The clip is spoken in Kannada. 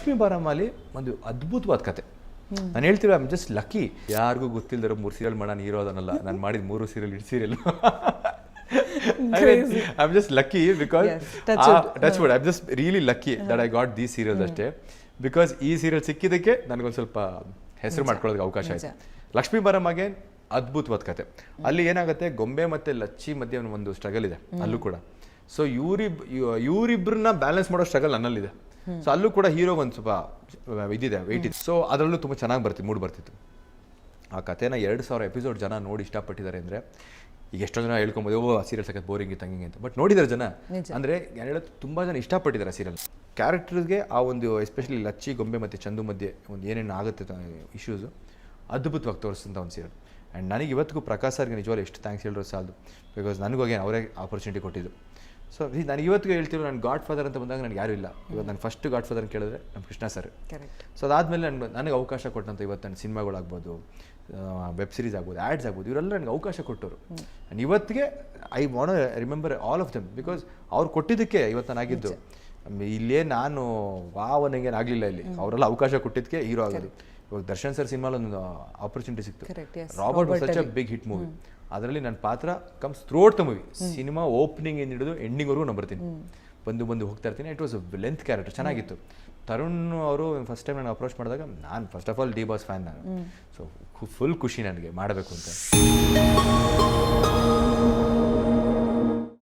ಲಕ್ಷ್ಮೀ ಬಾರಾಮಾಲಿ ಒಂದು ಅದ್ಭುತವಾದ ಕತೆ. ನಾನು ಹೇಳ್ತೀವಿ ಐಮ್ ಜಸ್ಟ್ ಲಕ್ಕಿ ಯಾರಿಗೂ ಗೊತ್ತಿಲ್ಲದಿರೋ ಮೂರು ಸೀರಿಯಲ್ ಮಾಡೋಣ ಹೀರೋ ಅದನ್ನಲ್ಲ. ನಾನು ಮಾಡಿದ ಮೂರು serial ಇಡ್ serial I'm just lucky because. Touch wood I'm just really lucky that I got these serials ಅಷ್ಟೇ. ಬಿಕಾಸ್ ಈ ಸೀರಿಯಲ್ ಸಿಕ್ಕಿದ್ದಕ್ಕೆ ನನಗೊಂದು ಸ್ವಲ್ಪ ಹೆಸರು ಮಾಡ್ಕೊಳ್ಳೋದಕ್ಕೆ ಅವಕಾಶ ಆಯಿತು. ಲಕ್ಷ್ಮೀ ಬಾರಮ್ಮಗೆ ಅದ್ಭುತವಾದ ಕತೆ. ಅಲ್ಲಿ ಏನಾಗುತ್ತೆ ಗೊಂಬೆ ಮತ್ತೆ ಲಚ್ಚಿ ಮಧ್ಯೆ ಒಂದು ಸ್ಟ್ರಗಲ್ ಇದೆ ಅಲ್ಲೂ ಕೂಡ. ಸೊ ಇವ್ರಿಬ್ ಇವರಿಬ್ಬರನ್ನ ಬ್ಯಾಲೆನ್ಸ್ ಮಾಡೋ ಸ್ಟ್ರಗಲ್ ನನ್ನಲ್ಲಿದೆ. ಸೊ ಅಲ್ಲೂ ಕೂಡ ಹೀರೋ ಒಂದು ಸ್ವಲ್ಪ ಇದಿದೆ ವೆಯ್ಟ್ ಇದೆ. ಸೊ ಅದರಲ್ಲೂ ತುಂಬ ಚೆನ್ನಾಗಿ ಬರ್ತಿತ್ತು ಮೂಡ್ ಬರ್ತಿತ್ತು. ಆ ಕಥೆನ ಎರಡು ಸಾವಿರ ಎಪಿಸೋಡ್ ಜನ ನೋಡಿ ಇಷ್ಟಪಟ್ಟಿದ್ದಾರೆ ಅಂದರೆ ಈಗ ಎಷ್ಟೋ ಜನ ಹೇಳ್ಕೊಬೋದು ಓ ಸೀರಿಯಲ್ ಸಖತ್ ಬೋರಿಂಗ್ ಇತ್ತು ಹಂಗೆ ಅಂತ. ಬಟ್ ನೋಡಿದ್ದಾರೆ ಜನ. ಅಂದರೆ ಹೇಳೋದು ತುಂಬ ಜನ ಇಷ್ಟಪಟ್ಟಿದ್ದಾರೆ ಸೀರಿಯಲ್ ಕ್ಯಾರೆಕ್ಟರ್ಸ್ಗೆ ಆ ಒಂದು ಎಸ್ಪೆಷಲಿ ಲಚ್ಚಿ ಗೊಂಬೆ ಮತ್ತು ಚಂದು ಮಧ್ಯೆ ಒಂದು ಏನೇನು ಆಗುತ್ತೆ ಇಶ್ಯೂಸು ಅದ್ಭುತವಾಗಿ ತೋರಿಸಿದಂಥ ಒಂದು ಸೀರಿಯಲ್ ಆ್ಯಂಡ್ ನನಗೆ ಇವತ್ತಿಗೂ ಪ್ರಕಾಶ್ ಸರ್ಗೆ ನಿಜವಾಗ್ಲೂ ಎಷ್ಟು ಥ್ಯಾಂಕ್ಸ್ ಹೇಳಿದ್ರು ಸಾಲದು. ಬಿಕಾಸ್ ನನಗೂ ಅವರೇ ಆಪರ್ಚುನಿಟಿ ಕೊಟ್ಟಿದ್ದು. ಸೊ ನಾನು ಇವತ್ತಿಗೆ ಹೇಳ್ತಿರೋ ನಾನು ಗಾಡ್ ಫಾದರ್ ಅಂತ ಬಂದಾಗ ನನಗೆ ಯಾರು ಇಲ್ಲ. ಇವತ್ತು ನಾನು ಫಸ್ಟ್ ಗಾಡ್ ಫಾದರ್ ಅಂತ ಕೇಳಿದ್ರೆ ನಮ್ಮ ಕೃಷ್ಣ ಸರ್ ಸೊ ಅದಾದಮೇಲೆ ನನಗೆ ನನಗೆ ಅವಕಾಶ ಕೊಟ್ಟಂತ ಇವತ್ತು ನನ್ನ ಸಿನಿಮಾಗಳಾಗ್ಬೋದು ವೆಬ್ ಸೀರೀಸ್ ಆಗ್ಬೋದು ಆ್ಯಡ್ಸ್ ಆಗ್ಬೋದು ಇವರೆಲ್ಲ ನನಗೆ ಅವಕಾಶ ಕೊಟ್ಟರು ನಾನು ಇವತ್ತಿಗೆ I want remember all of them because ಅವ್ರು ಕೊಟ್ಟಿದ್ದಕ್ಕೆ ಇವತ್ತು ನಾನು ಆಗಿದ್ದು. ಇಲ್ಲೇ ನಾನು ವಾವ್ ನನಗೇನು ಆಗಲಿಲ್ಲ ಇಲ್ಲಿ. ಅವರೆಲ್ಲ ಅವಕಾಶ ಕೊಟ್ಟಿದ್ದಕ್ಕೆ ಹೀರೋ ಆಗೋದು. ಇವಾಗ ದರ್ಶನ್ ಸರ್ ಸಿನಿಮಾಲ್ ಒಂದು ಆಪರ್ಚುನಿಟಿ ಸಿಕ್ತು. Robert such a big hit movie ಅದರಲ್ಲಿ ನನ್ನ ಪಾತ್ರ comes throughout the movie cinema opening ಏನು ಹಿಡಿದು ಎಂಡಿಂಗ್ವರೆಗೂ ನಾನು ಬರ್ತೀನಿ. ಬಂದು ಬಂದು ಹೋಗ್ತಾ ಇರ್ತೀನಿ. ಇಟ್ ವಾಸ್ ಲೆಂತ್ ಕ್ಯಾರೆಕ್ಟರ್ ಚೆನ್ನಾಗಿತ್ತು. ತರುಣ್ ಅವರು ಫಸ್ಟ್ ಟೈಮ್ ನಾನು ಅಪ್ರೋಚ್ ಮಾಡಿದಾಗ ನಾನು first of all D Boss fan ನಾನು ಸೊ ಫುಲ್ ಖುಷಿ ನನಗೆ ಮಾಡಬೇಕು ಅಂತ.